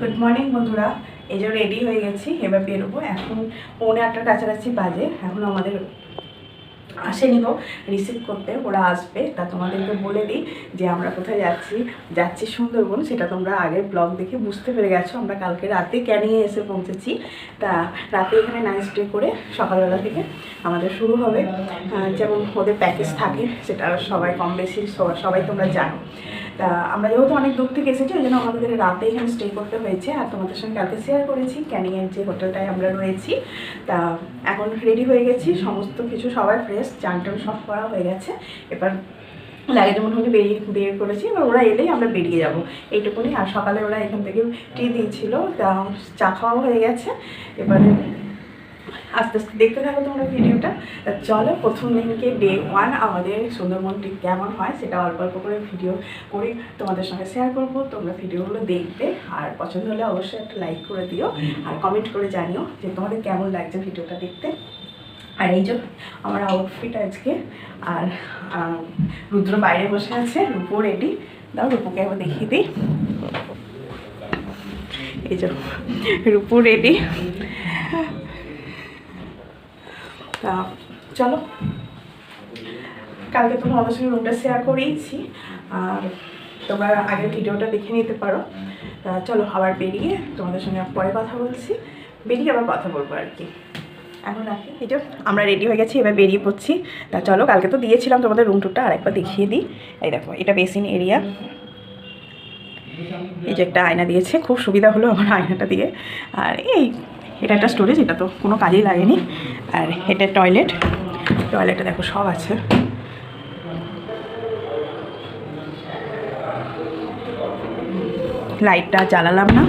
Good morning বন্ধুরা। এই যে রেডি হয়ে গেছি, এবার বেরোবো এখন পৌনে আটটার কাছাকাছি বাজে। এখন আমাদের আসেনি গো রিসিভ করতে। ওরা আসবে। তা তোমাদেরকে বলে দিই যে আমরা কোথায় যাচ্ছি। যাচ্ছি সুন্দরবন, সেটা তোমরা আগের ব্লগ দেখে বুঝতে পেরে গেছো। আমরা কালকে রাতে ক্যানিংয়ে এসে পৌঁছেছি। তা রাতে এখানে নাইট স্টে করে সকালবেলা থেকে আমাদের শুরু হবে। যেমন ওদের প্যাকেজ থাকে, সেটা সবাই কম বেশি, সবাই তোমরা জানো। তা আমরা যেহেতু অনেক দূর থেকে এসেছি, ওই জন্য আমাদের রাতে এখানে স্টে করতে হয়েছে। আর তোমাদের সঙ্গে কালকে শেয়ার করেছি ক্যানিংয়ের যে হোটেলটায় আমরা রয়েছি। তা এখন রেডি হয়ে গেছি, সমস্ত কিছু সবাই ফ্রেশ চান টান সব করা হয়ে গেছে। এবার লাগেজ মোটামুটি বেরিয়ে বের করেছি, এবার ওরা এলেই আমরা বেরিয়ে যাব। এইটুকুনি। আর সকালে ওরা এখান থেকে টি দিয়েছিল, তা চা খাওয়াও হয়ে গেছে। এবারে আস্তে আস্তে দেখতে থাকো তোমরা ভিডিওটা। তা চলো প্রথম দিনকে ডে ওয়ান আমাদের সুন্দরবন ট্রিপ কেমন হয় সেটা অল্প অল্প করে ভিডিও করে তোমাদের সঙ্গে শেয়ার করব। তোমরা ভিডিওগুলো দেখবে আর পছন্দ হলে অবশ্যই একটা লাইক করে দিও আর কমেন্ট করে জানিও যে তোমাদের কেমন লাগছে ভিডিওটা দেখতে। আর এই যে আমার আউটফিট আজকে আর রুদ্র বাইরে বসে আছে রূপো রেডি দাও রূপোকে একবার দেখিয়ে দিই। এই যে রূপো রেডি তা চলো। কালকে তোমাদের সঙ্গে রুমটা শেয়ার করেইছি। আর তোমরা আগের ভিডিওটা দেখে নিতে পারো। চলো, আবার বেরিয়ে তোমাদের সঙ্গে পরে কথা বলছি। বেরিয়ে আবার কথা বলব আর কি। এখন রাখি। যে, আমরা রেডি হয়ে গেছি, এবার বেরিয়ে পড়ছি। তা চলো, কালকে তো দিয়েছিলাম তোমাদের রুম টুরটা আরেকবার দেখিয়ে দিই। এই দেখো, এটা বেসিন এরিয়া এই যে একটা আয়না দিয়েছে, খুব সুবিধা হলো আমার আয়নাটা দিয়ে। আর এই এটা একটা স্টোরেজ এটা তো কোনো কাজেই লাগেনি। আর এটা টয়লেট টয়লেটে দেখো সব আছে। লাইটটা জ্বালালাম না।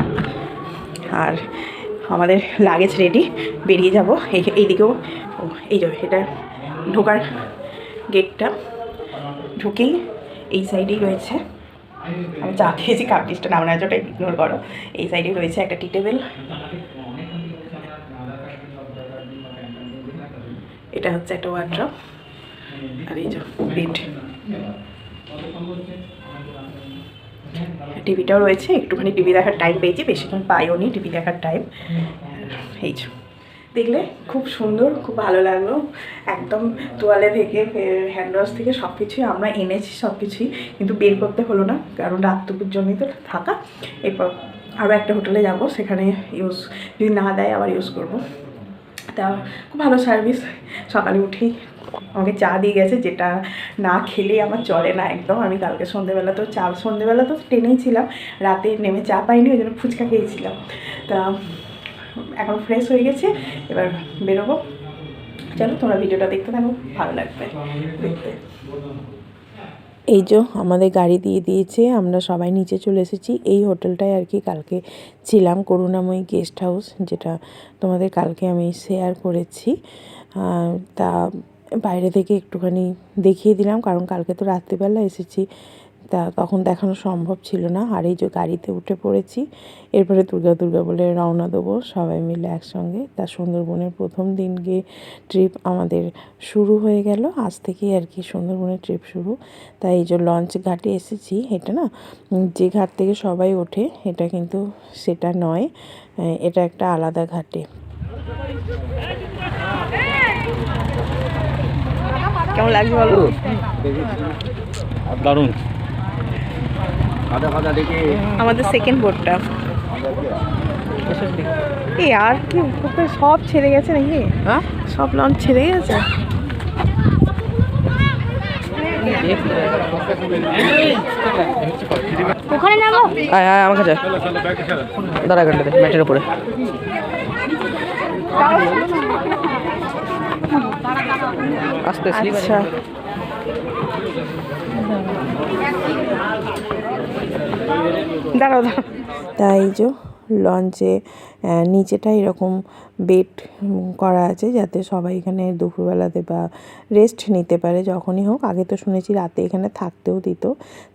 আর আমাদের লাগেজ রেডি বেরিয়ে যাব। এই এইদিকেও এই যে এটা ঢোকার গেটটা ঢুকেই এই সাইডেই রয়েছে। আমি চা খেয়েছি কাপ ডিসটা নাম না ওটা ইগনোর করো। এই সাইডে রয়েছে একটা টি টেবিল এটা হচ্ছে একটা ওয়ার্ড্রপ আর এই যে বেড টিভিটাও রয়েছে, একটুখানি টিভি দেখার টাইম পেয়েছি, বেশিক্ষণ পাইও নি টিভি দেখার টাইম এই যে, দেখলে খুব সুন্দর, খুব ভালো লাগল। একদম তোয়ালে থেকে হ্যান্ড ওয়াশ থেকে সব কিছুই আমরা এনেছি সব কিছুই কিন্তু বের করতে হলো না, কারণ রাতটুকুর জন্যই তো থাকা। এরপর আরও একটা হোটেলে যাব, সেখানে ইউজ যদি না দেয় আবার ইউজ করব। তা খুব ভালো সার্ভিস সকালে উঠেই আমাকে চা দিয়ে গেছে, যেটা না খেলে আমার চলে না একদম। আমি কালকে সন্ধেবেলা তো চা, সন্ধেবেলা তো ট্রেনেই ছিলাম। রাতে নেমে চা পাইনি, ওই জন্য ফুচকা খেয়েছিলাম। তা এখন ফ্রেশ হয়ে গেছে, এবার বেরোবো। চলো তোমরা ভিডিওটা দেখতে থাকো, ভালো লাগবে দেখতে। এই যে আমাদের গাড়ি দিয়ে দিয়েছে, আমরা সবাই নিচে চলে এসেছি। এই হোটেলটায় আর কি কালকে ছিলাম, করুণাময়ী গেস্ট হাউস, যেটা তোমাদের কালকে আমি শেয়ার করেছি। তা বাইরে থেকে একটুখানি দেখিয়ে দিলাম, কারণ কালকে তো রাত্রিবেলা এসেছি। তখন দেখানো সম্ভব ছিল না। আর এই যে গাড়িতে উঠে পড়েছি এরপরে দুর্গা দুর্গা বলে রওনা দেবো সবাই মিলে একসঙ্গে। তা সুন্দরবনের প্রথম দিন গিয়ে ট্রিপ আমাদের শুরু হয়ে গেল। আজ থেকেই আর কি সুন্দরবনের ট্রিপ শুরু। তাই এই যে লঞ্চ ঘাটে এসেছি এটা না যে ঘাট থেকে সবাই ওঠে এটা কিন্তু সেটা নয় এটা একটা আলাদা ঘাটে। কেমন লাগছে বলো? দারুণ। আমাদের সেকেন্ড বোর্ডটা এই আর কি সব ছেড়ে গেছে নাকি? হ্যাঁ? সব লঞ্চ ছেড়ে গেছে? ওখানে যাব আয় আয় আমার কাছে দাঁড়া ঘণ্টা দে ম্যাটের উপরে। আস্তে আচ্ছা। তাই যে লঞ্চে নিচেটা এরকম বেড করা আছে যাতে সবাই এখানে দুপুরবেলাতে বা রেস্ট নিতে পারে যখনই হোক। আগে তো শুনেছি রাতে এখানে থাকতেও দিত।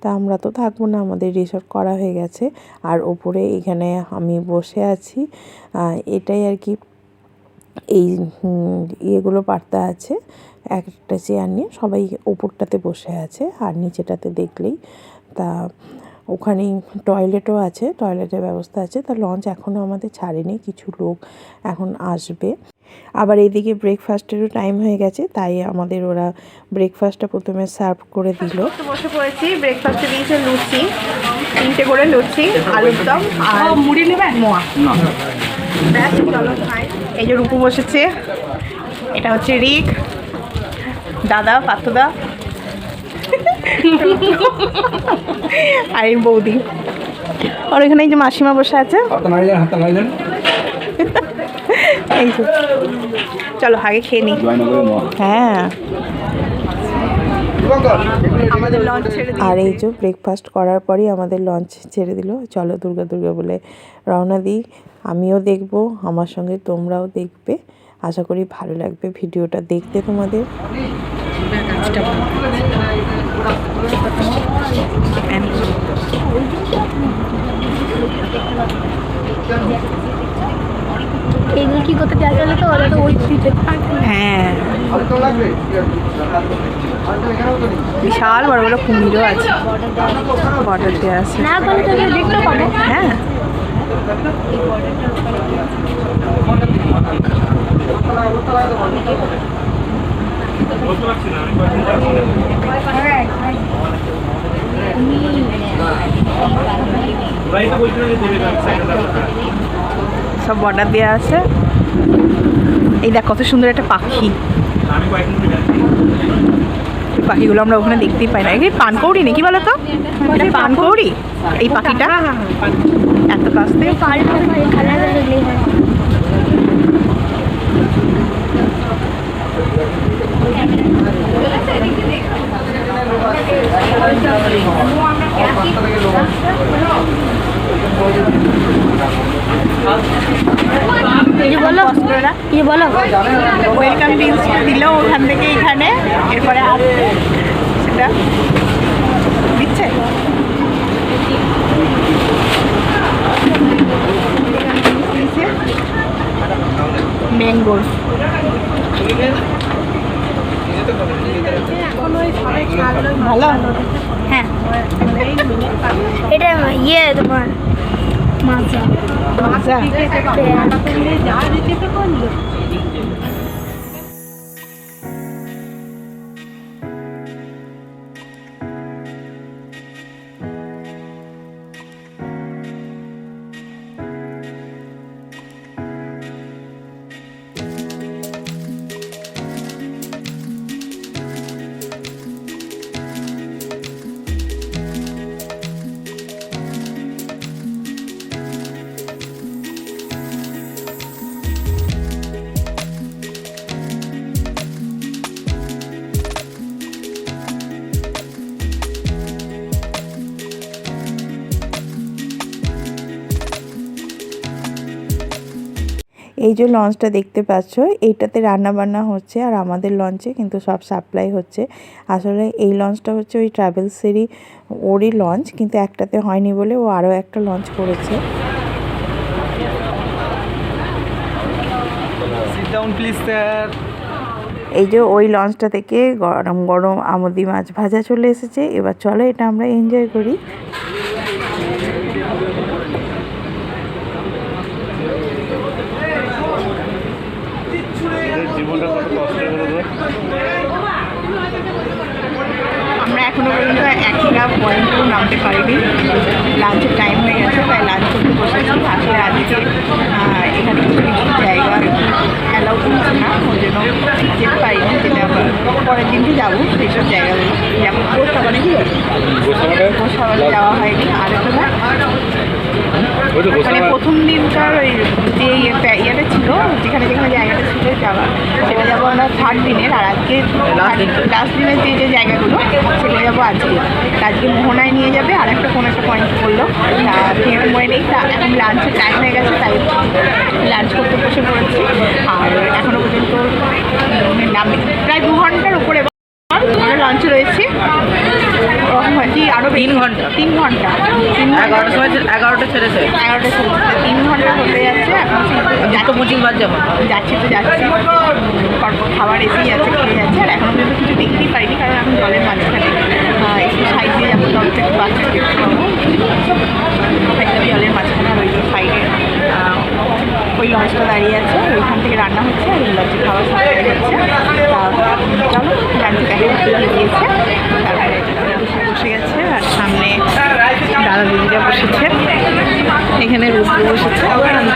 তা আমরা তো থাকব না, আমাদের রিসর্ট করা হয়ে গেছে। আর ওপরে এখানে আমি বসে আছি। এটাই আর কি। এই ইয়েগুলো পার্তা আছে। একটা চেয়ার নিয়ে সবাই ওপরটাতে বসে আছে। আর নিচেটাতে দেখলেই তা ওখানেই টয়লেটও আছে টয়লেটের ব্যবস্থা আছে। তা লঞ্চ এখনও আমাদের ছাড়েনি কিছু লোক এখন আসবে। আবার এদিকে ব্রেকফাস্টেরও টাইম হয়ে গেছে তাই আমাদের ওরা ব্রেকফাস্টটা প্রথমে সার্ভ করে দিল। তো বসে পড়েছি ব্রেকফাস্টে দিয়েছে লুচি তিনটে করে লুচি আলুর দম আর মুড়ি নেবেন? মোয়া এই যে রূপু বসেছে এটা হচ্ছে রিক দাদা পাতুদা আর এই বৌদি। আর এখানে এই যে মাসিমা বসে আছে। এই যে। চলো আগে খেয়ে মা। হ্যাঁ। আমাদের লঞ্চ ছেড়ে আর এই যে ব্রেকফাস্ট করার পরই আমাদের লঞ্চ ছেড়ে দিল। চলো দুর্গা দুর্গা বলে রওনা দিই। আমিও দেখব আমার সঙ্গে তোমরাও দেখবে। আশা করি ভালো লাগবে ভিডিওটা দেখতে তোমাদের। এগুলো কি করতে চাই তো ওরা তো ওই হ্যাঁ। বিশাল বড় বড় কুমিরও আছে। বর্ডার দেওয়া আছে। না তো আমরা দেখতে পাবো। হ্যাঁ। সব বর্ডার দেওয়া আছে। এই দেখ কত সুন্দর একটা পাখি। পাখিগুলো আমরা ওখানে দেখতেই পাই না। এই পানকৌড়ি নাকি বলো তো এটা পানকৌড়ি? এই পাখিটা? এত কাছ থেকে পাল্টা কালার দেখলেই হয় কিছু বলো কিছু বলো ওয়েলকাম ড্রিঙ্কসটা দিল ওখান থেকে এখানে এরপরে আসবে সেটা দিচ্ছে। ম্যাঙ্গোর ভালো? হ্যাঁ। এটা ইয়ে তোমার মাজা মজা এই যে লঞ্চটা দেখতে পাচ্ছ এইটাতে রান্না বান্না হচ্ছে আর আমাদের লঞ্চে কিন্তু সব সাপ্লাই হচ্ছে। আসলে এই লঞ্চটা হচ্ছে ওই ট্রাভেলসেরই ওরই লঞ্চ কিন্তু একটাতে হয়নি বলে ও আরও একটা লঞ্চ করেছে। এই যে ওই লঞ্চটা থেকে গরম গরম আমদি মাছ ভাজা চলে এসেছে। এবার চলো এটা আমরা এনজয় করি জীবনটা কত কষ্ট করে আমরা এখনও পর্যন্ত একটা পয়েন্টেও নামতে পারিনি। লাঞ্চের টাইম হয়ে গেছে তাই লাঞ্চ করতে বসেছি আসলে আজকে এখানে কিছু কিছু জায়গা অ্যালাউ করছে না ওই জন্য যেতে পারিনি যেটা পরের দিনকে যাব সেইসব জায়গাগুলো। যেমন গোসাবানে কি গোসাবানে? যাওয়া হয়নি। আর এখানে মানে প্রথম দিনকার ওই যে ইয়েটা ছিল যেখানে যেখানে জায়গাটা ছিল যাওয়া। সেটা যাব আমরা থার্ড দিনের আর আজকে লাস্ট দিনের যে যে জায়গাগুলো সেগুলো যাব আজকে। আজকে মোহনায় নিয়ে যাবে আর একটা কোনো একটা পয়েন্ট করল। ফের মনে নেই তা এখন লাঞ্চের টাইম হয়ে গেছে তাই লাঞ্চ করতে বসে পড়েছি। আর এখনও পর্যন্ত প্রায় দু ঘণ্টার উপরে আমরা লঞ্চে রয়েছি। আরও তিন ঘণ্টা। তিন ঘণ্টা। এগারোটার সময় এগারোটা ছেড়েছে এগারোটা চলছে তিন ঘণ্টা হতে যাচ্ছে এখন পঁচিশ বাদ যাব। যাচ্ছি তো যাচ্ছি। খাবার এসেই যাচ্ছে খেয়ে যাচ্ছে। আর এখনও পর্যন্ত কিছু দেখতেই পাইনি কারণ এখন জলের মাঝখানে একটু সাইড দিয়ে যাব জল থেকে বাচ্চা দেখতে পাবো ওই লঞ্চটা দাঁড়িয়ে আছে ওইখান থেকে রান্না হচ্ছে, আর লঞ্চে খাওয়া সবাই হচ্ছে চলো গাড়িতে বসে গেছে, আর সামনে দাদা দিদিরা বসেছে। এখানে রুদ্র বসেছে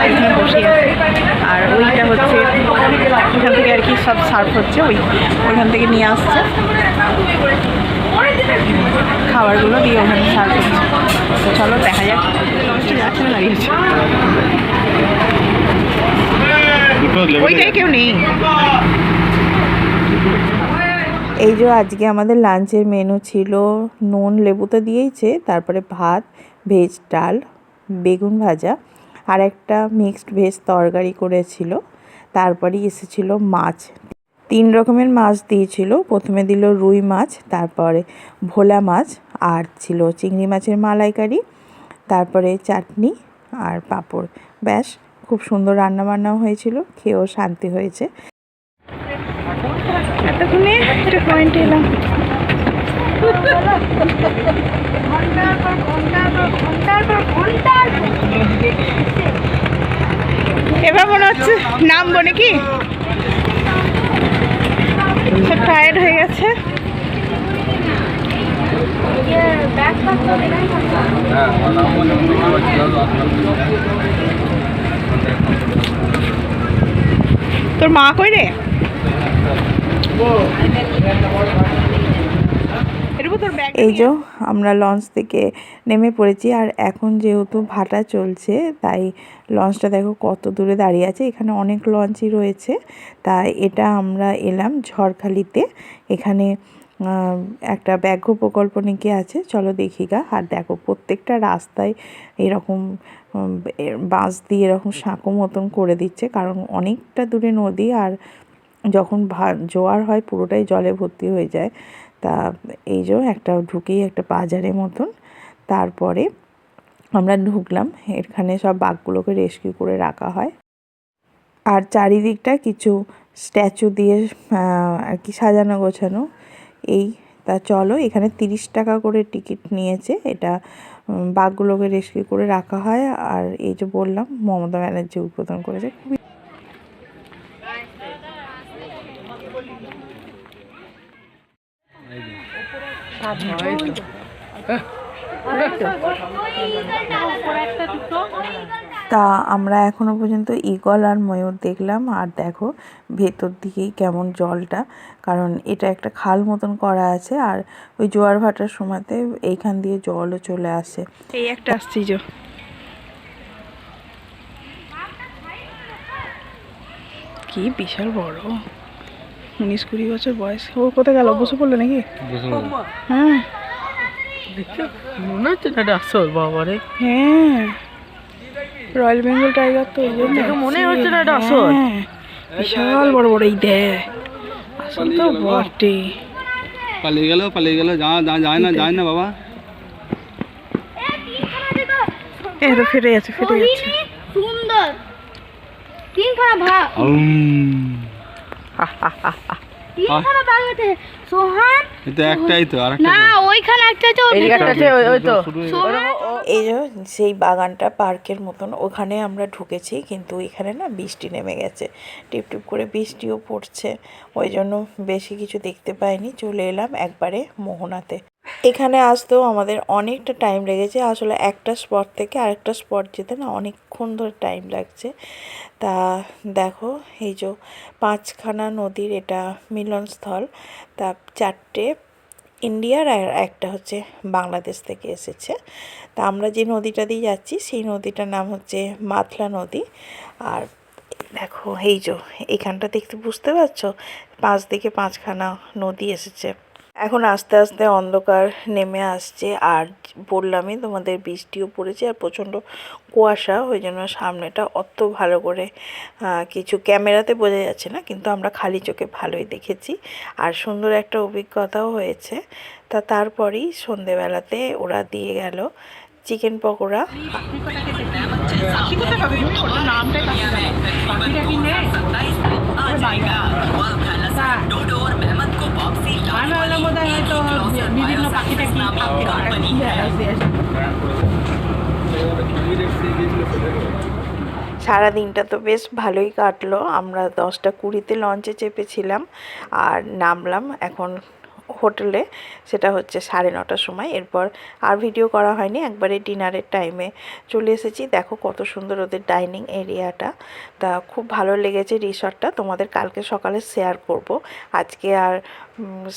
এখানে বসে আছে। আর ওইটা হচ্ছে ওইখান থেকে আর কি সব সার্ভ হচ্ছে, ওই ওইখান থেকে নিয়ে আসছে। খাবারগুলো দিয়ে ওখানে সার্ভ হচ্ছে। চলো, দেখা যাক। লঞ্চটা যাচ্ছে দাঁড়িয়েছে ওইটাই কেউ নেই। এই যে আজকে আমাদের লাঞ্চের মেনু ছিল নুন লেবু তো দিয়েইছে তারপরে ভাত ভেজ ডাল বেগুন ভাজা আর একটা মিক্সড ভেজ তরকারি করেছিল। তারপরে এসেছিল মাছ। তিন রকমের মাছ দিয়েছিল। প্রথমে দিল রুই মাছ তারপরে ভোলা মাছ আর ছিল চিংড়ি মাছের মালাইকারি তারপরে চাটনি আর পাঁপড়। ব্যাস খুব সুন্দর রান্না বান্নাও হয়েছিল খেয়েও শান্তি হয়েছে। এতক্ষণে একটা পয়েন্ট এলাম। এবার মনে হচ্ছে নামবো নাকি? সব টায়ার্ড হয়ে গেছে। তোর মা কই রে? এই যে আমরা লঞ্চ থেকে নেমে পড়েছি আর এখন যেহেতু ভাটা চলছে তাই লঞ্চটা দেখো কত দূরে দাঁড়িয়ে আছে। এখানে অনেক লঞ্চই রয়েছে তাই এটা আমরা এলাম ঝড়খালিতে। এখানে একটা ব্যাঘ্র প্রকল্প নাকি আছে চলো দেখি গা। আর দেখো প্রত্যেকটা রাস্তায় এরকম বাঁশ দিয়ে এরকম সাঁকো মতন করে দিচ্ছে। কারণ অনেকটা দূরে নদী আর যখন জোয়ার হয় পুরোটাই জলে ভর্তি হয়ে যায়। তা এই যে একটা ঢুকেই একটা বাজারের মতন। তারপরে আমরা ঢুকলাম, এখানে সব বাঘগুলোকে রেস্কিউ করে রাখা হয়। আর চারিদিকটা কিছু স্ট্যাচু দিয়ে আর কি সাজানো গোছানো। এই, তা চলো, এখানে তিরিশ টাকা করে টিকিট নিয়েছে। এটা বাঘগুলোকে রেস্কিউ করে রাখা হয়। আর এই যে বললাম মমতা ব্যানার্জি উদ্বোধন করেছে। খুবই তা আমরা এখনও পর্যন্ত ঈগল আর ময়ূর দেখলাম। আর দেখো ভেতর দিকেই কেমন জলটা। কারণ এটা একটা খাল মতন করা আছে। আর ওই জোয়ার ভাটার সময়তে এইখান দিয়ে জলও চলে আসে। এই একটা আসছি যে। কি বিশাল বড়। উনিশ কুড়ি বছর বয়স। ও কোথায় গেল? বসে পড়ল নাকি? হ্যাঁ। মনে হচ্ছে না আসল বাবারে হ্যাঁ। রয়্যাল বেঙ্গল টাইগার তো এই জন্য দেখে মনে হচ্ছে না এটা আসল। হ্যাঁ, বিশাল বড় বড় এই দেখ। আসল তো বটে। পালিয়ে গেল পালিয়ে গেল যা যা যায় না যায় না বাবা। এ তো ফেটে যাচ্ছে ফেটে যাচ্ছে সুন্দর। তিনখানা ভাগ। তিনখানা আছে সোহান এটা একটাই তো আর না ওইখানে একটা আছে একটা আছে ওই ওই তো। এই যে সেই বাগানটা পার্কের মতন ওখানে আমরা ঢুকেছি কিন্তু এখানে না বৃষ্টি নেমে গেছে। টিপ টিপ করে বৃষ্টিও পড়ছে ওই জন্য বেশি কিছু দেখতে পাইনি। চলে এলাম একবারে মোহনাতে। এখানে আসতেও আমাদের অনেকটা টাইম লেগেছে। আসলে একটা স্পট থেকে আরেকটা স্পট যেতে না অনেকক্ষণ ধরে টাইম লাগছে। তা দেখো, এই যে পাঁচখানা নদীর এটা মিলনস্থল, তা চারটে ইন্ডিয়ার আর একটা হচ্ছে বাংলাদেশ থেকে এসেছে। তা আমরা যে নদীটা দিয়ে যাচ্ছি, সেই নদীটার নাম হচ্ছে মাতলা নদী। আর দেখো, এই যে এখানটা দেখতে বুঝতে পারছ? পাঁচ দিকে পাঁচখানা নদী এসেছে। এখন আস্তে আস্তে অন্ধকার নেমে আসছে। আর বললামই তোমাদের বৃষ্টিও পড়েছে আর প্রচণ্ড কুয়াশা ওই জন্য সামনেটা অত ভালো করে কিছু ক্যামেরাতে বোঝা যাচ্ছে না কিন্তু আমরা খালি চোখে ভালোই দেখেছি। আর সুন্দর একটা অভিজ্ঞতাও হয়েছে। তা তারপরেই সন্ধেবেলাতে ওরা দিয়ে গেল চিকেন পকোড়া। সারা দিনটা তো বেশ ভালোই কাটলো। আমরা দশটা কুড়িতে লঞ্চে চেপেছিলাম আর নামলাম। এখন হোটেলে, সেটা হচ্ছে সাড়ে নটার সময়। এরপর আর ভিডিও করা হয়নি, একবারে ডিনারের টাইমে চলে এসেছি। দেখো কত সুন্দর ওদের ডাইনিং এরিয়াটা। তা খুব ভালো লেগেছে রিসর্টটা। তোমাদের কালকে সকালে শেয়ার করব। আজকে আর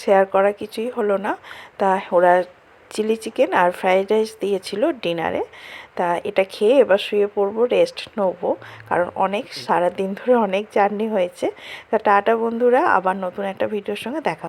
শেয়ার করা কিছুই হলো না। তা ওরা চিলি চিকেন আর ফ্রাইড রাইস দিয়েছিল ডিনারে। তা এটা খেয়ে এবার শুয়ে পড়ব, রেস্ট নেব। কারণ অনেক সারা দিন ধরে অনেক জার্নি হয়েছে। তা টাটা বন্ধুরা, আবার নতুন একটা ভিডিওর সঙ্গে দেখা